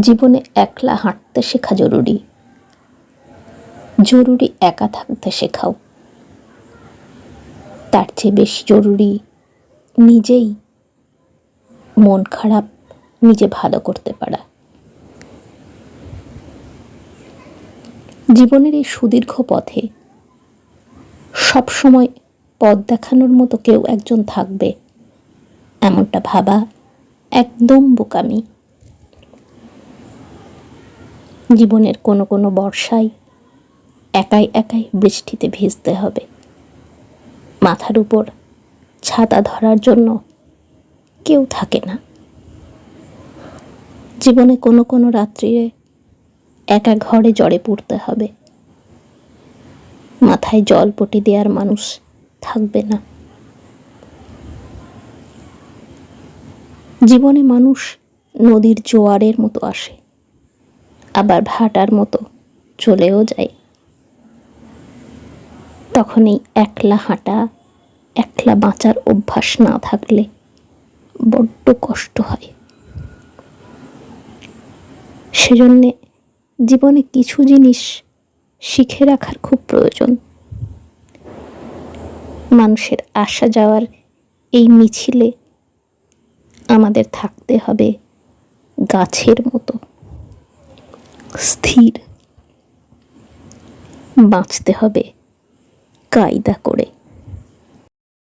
জীবনে একলা হাঁটতে শেখা জরুরি। জরুরি একা থাকতে শেখাও। তার চেয়ে বেশি জরুরি নিজেই মন খারাপ নিজে ভালো করতে পারা। জীবনের এই সুদীর্ঘ পথে সব সময় পথ দেখানোর মতো কেউ একজন থাকবে, এমনটা ভাবা একদম বোকামি। জীবনের কোনো কোনো বর্ষায় একাই একাই বৃষ্টিতে ভিজতে হবে। মাথার উপর ছাতা ধরার জন্য কেউ থাকে না। জীবনে কোনো কোনো রাত্রিরে একা ঘরে জড়ে পড়তে হবে। মাথায় জল পটি দেওয়ার মানুষ থাকবে না। জীবনে মানুষ নদীর জোয়ারের মতো আসে। আবার ভাটার মতো চলেও যায়। তখন এই একলা হাঁটা, একলা বাঁচার অভ্যাস না থাকলে বড্ড কষ্ট হয়। সেজন্যে জীবনে কিছু জিনিস শিখে রাখার খুব প্রয়োজন। মানুষের আসা যাওয়ার এই মিছিলে আমাদের থাকতে হবে গাছের মতো। স্থির। বাঁচতে হবে কায়দা করে।